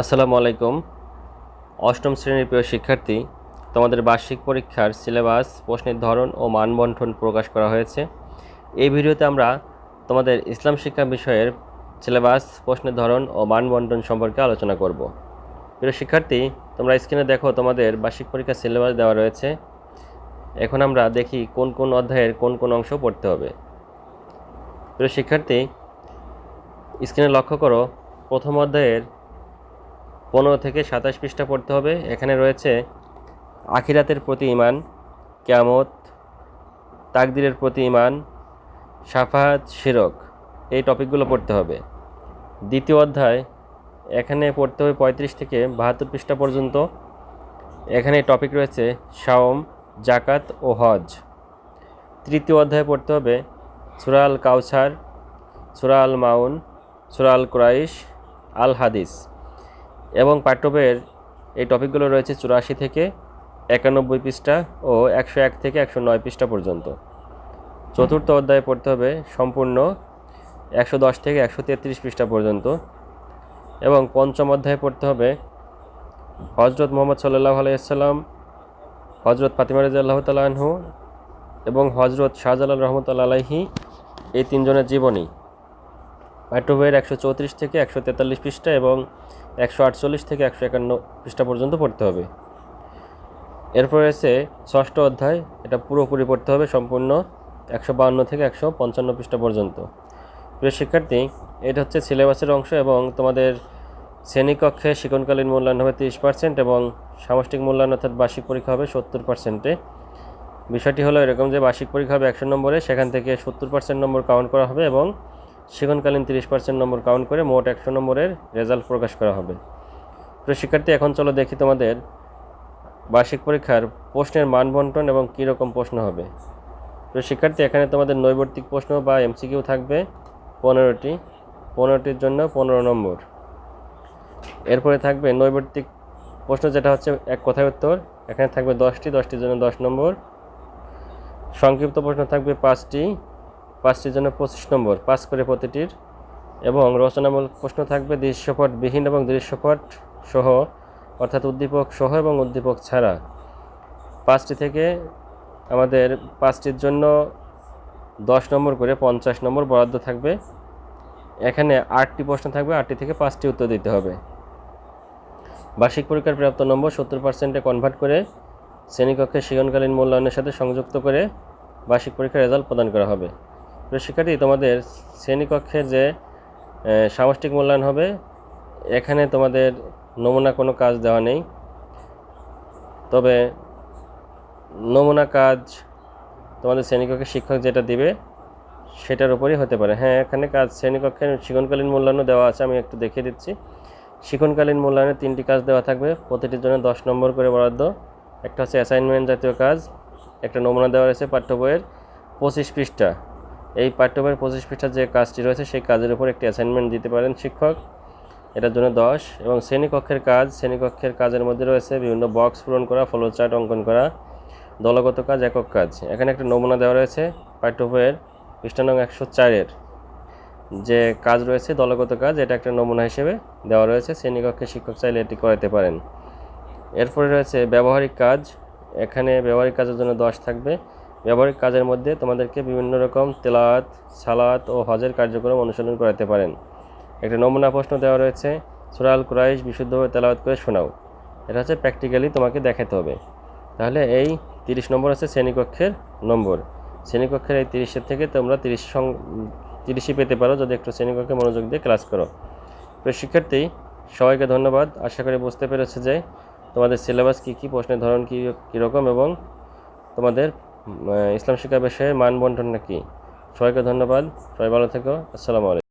আসসালামু আলাইকুম। অষ্টম শ্রেণির প্রিয় শিক্ষার্থী, তোমাদের বার্ষিক পরীক্ষার সিলেবাস, প্রশ্নের ধরন ও মানবন্ঠন প্রকাশ করা হয়েছে। এই ভিডিওতে আমরা তোমাদের ইসলাম শিক্ষা বিষয়ের সিলেবাস, প্রশ্নের ধরন ও মানবন্ঠন সম্পর্কে আলোচনা করব। প্রিয় শিক্ষার্থী, তোমরা স্ক্রিনে দেখো তোমাদের বার্ষিক পরীক্ষার সিলেবাস দেওয়া রয়েছে। এখন আমরা দেখি কোন কোন অধ্যায়ের কোন কোন অংশ পড়তে হবে। প্রিয় শিক্ষার্থী, স্ক্রিনে লক্ষ্য করো, প্রথম অধ্যায়ের পনেরো থেকে সাতাশ পৃষ্ঠা পড়তে হবে। এখানে রয়েছে আখিরাতের প্রতি ইমান কেয়ামত, তাকদিরের প্রতি ইমান সাফাহাত, শিরক, এই টপিকগুলো পড়তে হবে। দ্বিতীয় অধ্যায়, এখানে পড়তে হবে পঁয়ত্রিশ থেকে বাহাত্তর পৃষ্ঠা পর্যন্ত। এখানে টপিক রয়েছে শাওম, জাকাত ও হজ। তৃতীয় অধ্যায়ে পড়তে হবে সুরাল কাউসার সুরাল মাউন সুরাল ক্রাইশ, আল হাদিস। এবং পাঠ্যবইয়ের এই টপিকগুলো রয়েছে চুরাশি থেকে একানব্বই পৃষ্ঠা ও একশো এক থেকে একশো নয় পৃষ্ঠা পর্যন্ত। চতুর্থ অধ্যায়ে পড়তে হবে সম্পূর্ণ একশো দশ থেকে একশো তেত্রিশ পৃষ্ঠা পর্যন্ত এবং পঞ্চম অধ্যায়ে পড়তে হবে হজরত মোহাম্মদ সাল্লাহ আলাইসাল্লাম হজরত ফাতিমা রাজি আল্লাহ তালাহু এবং হজরত শাহজালাল রহমতুল্লা আলাহি এই তিনজনের জীবনী। পাঠ্যবইয়ের একশো চৌত্রিশ থেকে একশো তেতাল্লিশ পৃষ্ঠা এবং একশো আটচল্লিশ থেকে একশো একান্ন পৃষ্ঠা পর্যন্ত পড়তে হবে। এরপর এসে ষষ্ঠ অধ্যায়। এটা পুরোপুরি পড়তে হবে সম্পূর্ণ একশো বাহান্ন থেকে একশো পঞ্চান্ন পৃষ্ঠা পর্যন্ত। প্রিয় শিক্ষার্থী, এটা হচ্ছে সিলেবাসের অংশ এবং তোমাদের শ্রেণীকক্ষে শিক্ষণকালীন মূল্যায়ন হবে তিরিশ পার্সেন্ট এবং সামষ্টিক মূল্যায়ন অর্থাৎ বার্ষিক পরীক্ষা হবে সত্তর পার্সেন্টে। বিষয়টি হলো এরকম যে বার্ষিক পরীক্ষা হবে একশো নম্বরে, সেখান থেকে সত্তর পার্সেন্ট নম্বর কাউন্ট করা হবে এবং সেখানকালীন তিরিশ পার্সেন্ট নম্বর কাউন্ট করে মোট একশো নম্বরের রেজাল্ট প্রকাশ করা হবে। প্রিয় শিক্ষার্থী, এখন চলো দেখি তোমাদের বার্ষিক পরীক্ষার প্রশ্নের মান বন্টন এবং কী রকম প্রশ্ন হবে। প্রিয় শিক্ষার্থী, এখানে তোমাদের নৈবর্তিক প্রশ্ন বা এমসিকিউ থাকবে পনেরোটি। পনেরোটির জন্য পনেরো নম্বর। এরপরে থাকবে নৈবর্তিক প্রশ্ন, যেটা হচ্ছে এক কথায় উত্তর। এখানে থাকবে দশটি, দশটির জন্য দশ নম্বর। সংক্ষিপ্ত প্রশ্ন থাকবে পাঁচটি। পাঁচটির জন্য পঁচিশ নম্বর, পাঁচ করে প্রতিটির এবং রচনামূলক প্রশ্ন থাকবে দৃশ্যপট বিহীন এবং দৃশ্যপট সহ, অর্থাৎ উদ্দীপক সহ এবং উদ্দীপক ছাড়া। পাঁচটি থেকে আমাদের পাঁচটির জন্য দশ নম্বর করে পঞ্চাশ নম্বর বরাদ্দ থাকবে। এখানে আটটি প্রশ্ন থাকবে, আটটি থেকে পাঁচটি উত্তর দিতে হবে। বার্ষিক পরীক্ষার প্রাপ্ত নম্বর সত্তর পার্সেন্টে কনভার্ট করে শ্রেণীকক্ষে শিক্ষণকালীন মূল্যায়নের সাথে সংযুক্ত করে বার্ষিক পরীক্ষার রেজাল্ট প্রদান করা হবে। প্রিয় শিক্ষার্থী, তোমাদের শ্রেণীকক্ষের যে সামষ্টিক মূল্যায়ন হবে, এখানে তোমাদের নমুনা কোনো কাজ দেওয়া নেই। তবে নমুনা কাজ তোমাদের শ্রেণীকক্ষের শিক্ষক যেটা দিবে, সেটার উপরই হতে পারে। হ্যাঁ এখানে কাজ শ্রেণীকক্ষের শিক্ষণকালীন মূল্যায়নও দেওয়া আছে, আমি একটু দেখিয়ে দিচ্ছি। শিক্ষণকালীন মূল্যায়নে তিনটি কাজ দেওয়া থাকবে, প্রতিটির জন্য দশ নম্বর করে বরাদ্দ। একটা হচ্ছে অ্যাসাইনমেন্ট জাতীয় কাজ, একটা নমুনা দেওয়া রয়েছে পাঠ্য বইয়ের, পঁচিশ পৃষ্ঠা। এই পাঠ্যবইয়ের পঁচিশ পৃষ্ঠার যে কাজটি রয়েছে, সেই কাজের উপর একটি অ্যাসাইনমেন্ট দিতে পারেন শিক্ষক। এটার জন্য দশ। এবং শ্রেণীকক্ষের কাজ, শ্রেণীকক্ষের কাজের মধ্যে রয়েছে বিভিন্ন বক্স পূরণ করা ফলো চার্ট অঙ্কন করা, দলগত কাজ, একক কাজ। এখানে একটা নমুনা দেওয়া রয়েছে পাঠ্য বইয়ের পৃষ্ঠা নং একশো চারের। যে কাজ রয়েছে, দলগত কাজ, এটা একটা নমুনা হিসেবে দেওয়া রয়েছে। শ্রেণীকক্ষে শিক্ষক চাইলে এটি করাতে পারেন। এরপরে রয়েছে ব্যবহারিক কাজ। এখানে ব্যবহারিক কাজের জন্য দশ থাকবে। ব্যবহারিক কাজের মধ্যে তোমাদেরকে বিভিন্ন রকম তেলাওয়াত, সালাত ও হজের কার্যক্রম অনুসরণ করাতে পারেন। একটা নমুনা প্রশ্ন দেওয়া রয়েছে সুরাল কুরাইশ বিশুদ্ধভাবে তেলাওয়াত করে শোনাও। এটা হচ্ছে প্র্যাকটিক্যালি তোমাকে দেখাতে হবে। তাহলে এই তিরিশ নম্বর আছে শ্রেণীকক্ষের নম্বর। শ্রেণীকক্ষের এই তিরিশের থেকে তোমরা তিরিশ সং তিরিশই পেতে পারো যদি একটু শ্রেণীকক্ষে মনোযোগ দিয়ে ক্লাস করো। প্রিয় শিক্ষার্থী, সবাইকে ধন্যবাদ। আশা করি বুঝতে পেরেছে যে তোমাদের সিলেবাস কী কী, প্রশ্নের ধরন কী, কীরকম এবং তোমাদের ইসলাম শিক্ষা বিষয়ে মান নাকি? সবাইকে ধন্যবাদ। সবাই ভালো থেকো। আসসালামু আলাইকুম।